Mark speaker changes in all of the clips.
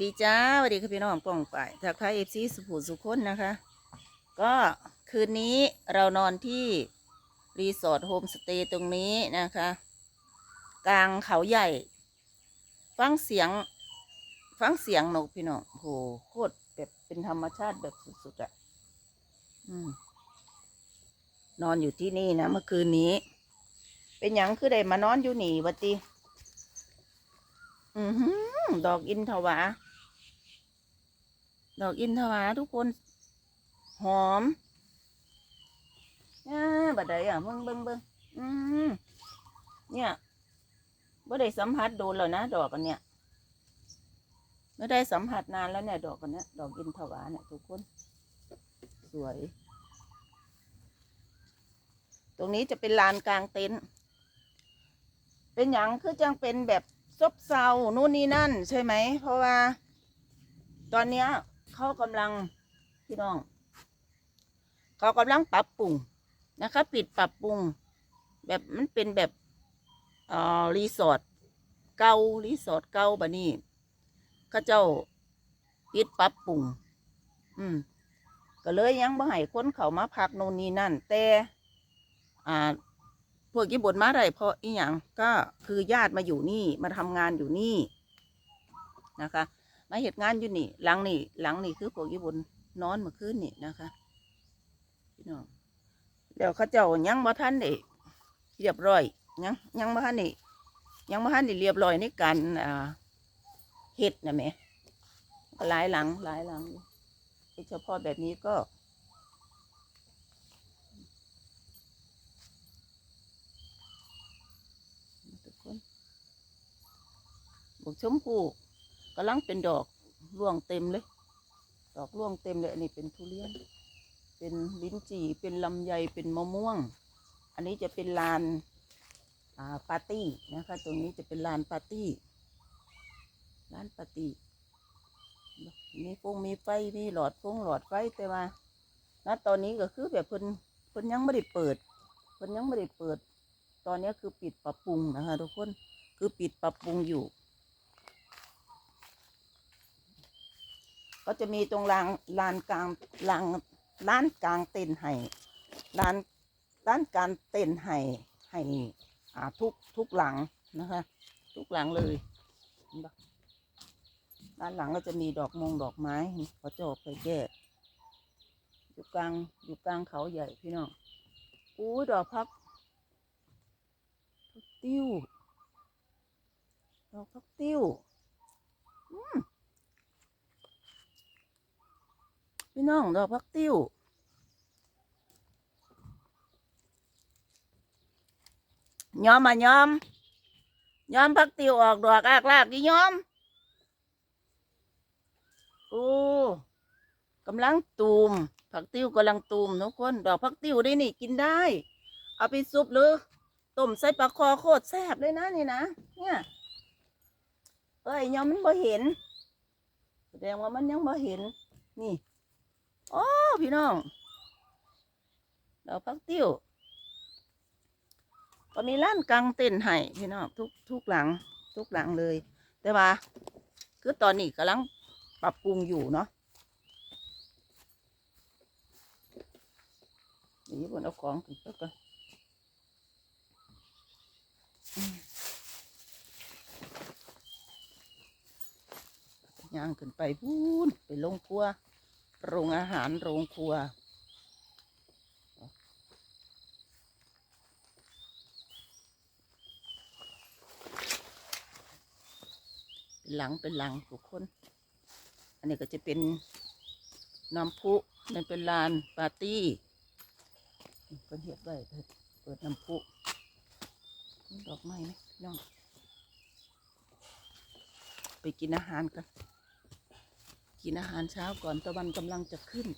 Speaker 1: ดีจ้าสวัสดีค่ะพี่น้องป้องไปทักทายเอฟซีสุภูสุคนนะคะ ก็คืนนี้เรานอนที่รีสอร์ทโฮมสเตย์ตรงนี้นะคะ กลางเขาใหญ่ ฟังเสียง ฟังเสียงนกพี่น้องโหโคตรแบบเป็นธรรมชาติแบบสุดๆอะ่ะนอนอยู่ที่นี่นะเมื่อคืนนี้ เป็นยังคือได้มานอนอยู่นี่วัติอือหือดอกอินทวา ดอกอินทวาทุกคน หอมอ่าบัดใดอะเบิ่งเบิ่งเบิ่งอืมเนี่ยบ่ได้สัมผัสโดนแล้วนะดอกอันเนี้ยไม่ได้สัมผัสนานแล้วเนี่ยดอกอันเนี้ยดอกอินทวาเนี่ยทุกคน สวย ตรงนี้จะเป็นลานกลางเต็นท์เป็นอย่างคือจังเป็นแบบซบเซานู่นนี่นั่น ใช่ไหม เพราะว่า ตอนเนี้ย เขากำลังพี่น้อง เขากำลังปรับปรุงนะคะปิดปรับปรุง แบบมันเป็นแบบเอ่อรีสอร์ทเก่ารีสอร์ทเก่าบะนี่เขาเจ้าปิดปรับปรุง อืม ก็เลยยังบ่ให้คนเขามาพักโน่นนี่นั่น แต่ อ่าพวกญี่ปุ่นมาได้เพราะอีหยังก็คือญาติมาอยู่นี่มาทำงานอยู่นี่นะคะ มาเหตุงานอยู่นี่ หลังนี่หลังนี่คือพวกญี่ปุ่นนอนเมื่อคืนนี่นะคะพี่น้องเดี๋ยวเขาเจ้ายังบ่ทันได้เรียบร้อยยังยังบ่ทันนี่ยังบ่ทันได้เรียบร้อยในการอ่าเฮ็ดนะแม่หลายหลังหลายหลังอยู่ไอ้เฉพาะแบบนี้ก็ทุกคนบกชมพู กำลังเป็นดอกร่วงเต็มเลย ดอกร่วงเต็มเลย อันนี้เป็นทุเรียน เป็นลิ้นจี่ เป็นลำไย เป็นมะม่วง อันนี้จะเป็นลานาปาร์ตี้นะคะ ตรงนี้จะเป็นลานปาร์ตี้ ลานปาร์ตี้ มีฟงมีไฟ มีหลอดฟงหลอดไฟแต่ว่าณตอนนี้ก็คือแบบเพิ่นเพิ่นยังไม่ได้เปิดเพิ่นยังไม่ได้เปิด ตอนนี้คือปิดปรับปรุงนะคะทุกคน คือปิดปรับปรุงอยู่ ก็จะมีตรงลานลานกลางลานร้านกลางเต็นท์ให้ร้านร้านการเต็นท์ให้ให้อ่าทุกทุกหลังนะคะ ทุกหลังเลยด้านหลังก็จะมีดอกมงดอกไม้ขาจะออกไปแก้อยู่กลางอยู่กลางเขาใหญ่พี่น้องอู้ดอกพักพักติ้วดอกพักติ้ว อืม พี่น้องดอกพักติ้วย้อมมาย้อมย้อมพักติ้วออกดอกอากลากดิย้อมโอ้กำลังตูมผักติ้วกำลังตูมทุกคนดอกพักติ้วได้นี่กินได้ เอาไปซุปหรือต้มใส่ปลาคอโคตรแซ่บเลยนะนี่นะเนี่ยเอ้ยยังมันบ่เห็น แสดงว่ามันยังบ่เห็น นี่ โอ้พี่น้องเราพักติ้วก็มีร้านกลางเต็นให้พี่น้องทุกทุกหลัง ทุกหลังเลย แต่ว่า คือตอนนี้กำลังปรับปรุงอยู่เนาะนี่บนเอาของถึงแล้วกันย่างขึ้นไปพูนไปลงครัว โรงอาหารโรงครัว เป็นหลังเป็นหลังทุกคน อันนี้ก็จะเป็นน้ำพุนั่นเป็นลานปาร์ตี้เป็นเห็ดไว้เปิดเปิดน้ำพุดอกไม้ไหมพี่น้องไปกินอาหารกัน กินอาหารเช้าก่อนตะวันกำลังจะขึ้น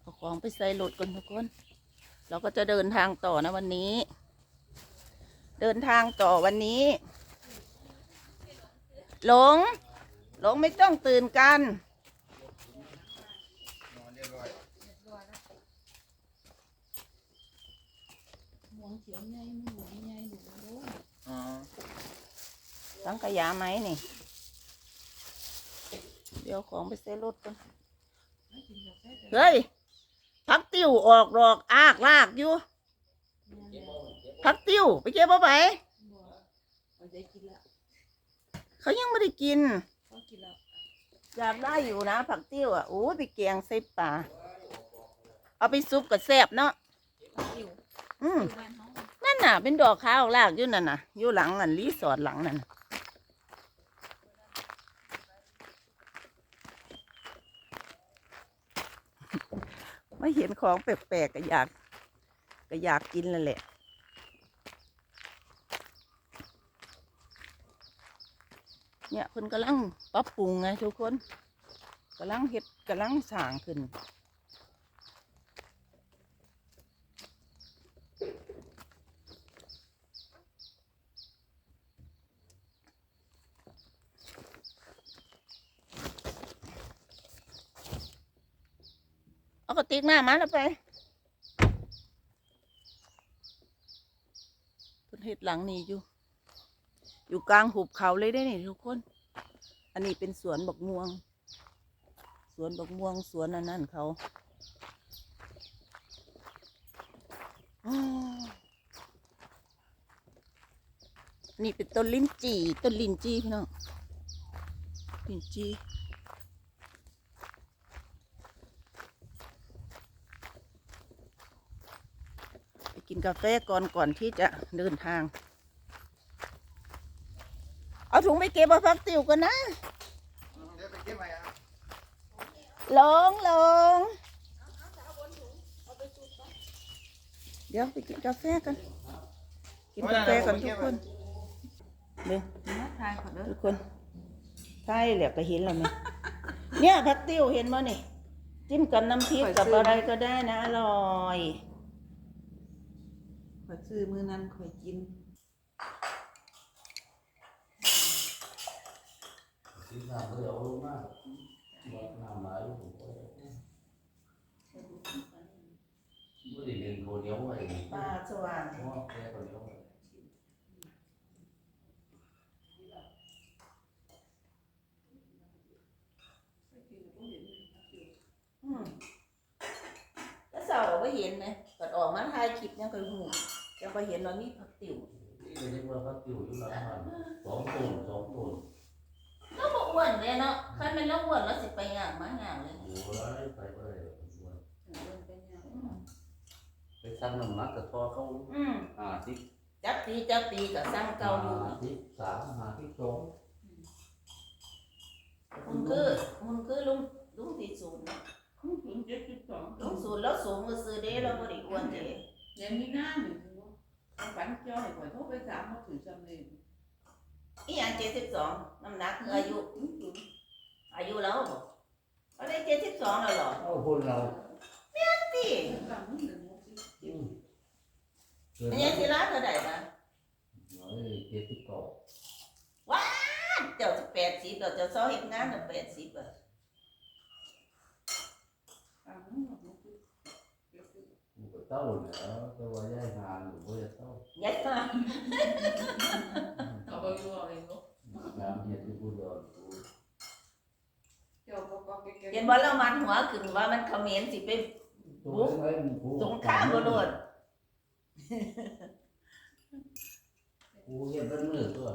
Speaker 1: เอาของไปใส่รถก่อนทุกคน เราก็จะเดินทางต่อนะวันนี้ เดินทางต่อวันนี้หลงหลงไม่ต้องตื่นกันหวงเขียวใหญ่มันหวงใหญ่หนู
Speaker 2: อ๋อ
Speaker 1: หลสังขยาไหมนี่ เดี๋ยวของไปเซ็รถกันเฮ้ยพักติ้วออกดอกอากลากอยู่พักติ้วไปเก็บเอาไป
Speaker 2: เอาใจกินละ
Speaker 1: เขายังไม่ได้กิน
Speaker 2: เขากินแล้ว
Speaker 1: อยากได้อยู่นะผักติ้วอะโอ้ยไปแกงใส่ปลาเอาไปซุปกับแซ่บเนาะ
Speaker 2: อยู่
Speaker 1: อืม
Speaker 2: บ้านเขา
Speaker 1: นั่นน่ะ เป็นดอกข้าวลากอยู่นั่นน่ะอยู่หลังอันรีสอร์ทหลังนั่น ไม่เห็นของแปลกๆก็อยากก็อยากกินแล้วแหละเนี่ยเพิ่นกำลังปรับปรุงไงทุกคนกำลังเห็ดกำลังสร้างขึ้น เอากระติกหน้ามาแล้วไปเพิ่นเฮ็ดหลังนี้อยู่ อยู่กลางหุบเขาเลยได้นี่ทุกคน อันนี้เป็นสวนบักม่วง สวนบักม่วงสวนอันนั้นเขาอนี่เป็นต้นลิ้นจี่ต้นลิ้นจี่พี่น้องลิ้นจี่ กินกาแฟก่อนก่อนที่จะเดินทาง เอาถุงไปเก็บเอาพักติวกันนะ
Speaker 3: เดี๋ยวไปเก็บไว้อะ
Speaker 1: ลงลงเดี๋ยวไปกินกาแฟกัน กินกาแฟกันทุกคนเดี๋ยว
Speaker 2: มาทายขอเด้อ
Speaker 1: ทุกคนใช่แหละก็เห็นแล้วไหมเนี่ยพักติวเห็นมั้ยนี่จิ้มกับน้ำพริกกับอะไรก็ได้นะอร่อย
Speaker 2: ข อยซื้อมือนั้นขอยกิน
Speaker 4: ที่น้ำเรือเอาลงมาหมดน้ำหลายอยู่ผมก็ไม่ได้เรียนคนเดียวไว้
Speaker 1: ปลาสว่าง
Speaker 4: เพราะว่าแค่คนเดียวไว้
Speaker 1: อืมแล้วเสาร์ก็เห็นไหมก่อนออกมาถ่ายคลิปยังเคยหู ยังไปเห็นว่ามีผักติ๋ว
Speaker 4: ที่เรียกว่าพักอยู่อยู่หลังบ้านสองต้นสองต้น
Speaker 1: ก็บอกอ้วนเลยเนาะคันเป็นแล้วอ้วนแล้วสิไปย่างมาย่างเลย
Speaker 4: โอ้ยไปไปเลย
Speaker 1: อืม
Speaker 4: ไปสั่งน้ำหนักกับทอเขา
Speaker 1: อืม
Speaker 4: ห้าสิบ
Speaker 1: จับปีจับปีกับสร้างเก่าอยู่
Speaker 4: ห้าสิบสามห้าสิบสอง
Speaker 1: มันคือมันคือลุงลุงที่สูงเนาะ
Speaker 2: คุ้มถึงเจ็ดสิบสอง
Speaker 1: ลุงสูงแล้วสูงก็ซื้อเด้แล้วบ่ได้อ้วนเด้
Speaker 2: ยังมีหน้าหนึ่งฝันจ้อยข่อยโทรไปถามมาถือจำเลย
Speaker 1: อีหยังเจ็ดสิบสองน้ำหนักคืออายุอายุแล้วบ่เขาได้เจ็ดสิบสอง แล้วเหรอ
Speaker 4: เอาคนเรา
Speaker 1: ตี
Speaker 2: กำมือหนึ่งหกสิบ
Speaker 4: อืมเกิน
Speaker 1: อัน
Speaker 4: แล้
Speaker 1: นี้
Speaker 4: ว
Speaker 1: สิลาเท่าไหร่นะ
Speaker 4: เฮ้ยเจ็ดสิบเก้า
Speaker 1: เจ้าสิแปดสิบแล้วเจ้าซ้อเฮ็ดงานน่ะแปดสิบอะ
Speaker 2: กำมือหกสิบ
Speaker 4: มันก็เต้าเนี่ยแต่ว่าย้ายงานหรือว่าจะเต้า
Speaker 1: ยัดมา
Speaker 2: เอาไปดูเอาเองลูก
Speaker 4: งานเฮ็ดที่ผู้เดียวกู
Speaker 2: เจ้าก็ก็เก็บ
Speaker 1: เห็นบ่เรามันหัวขึ้นว่ามันเขมรสิไป
Speaker 4: ตัวไอ้มันกู
Speaker 1: สงครามบ่โดด
Speaker 4: กูเฮ็ดเป็นมือตัว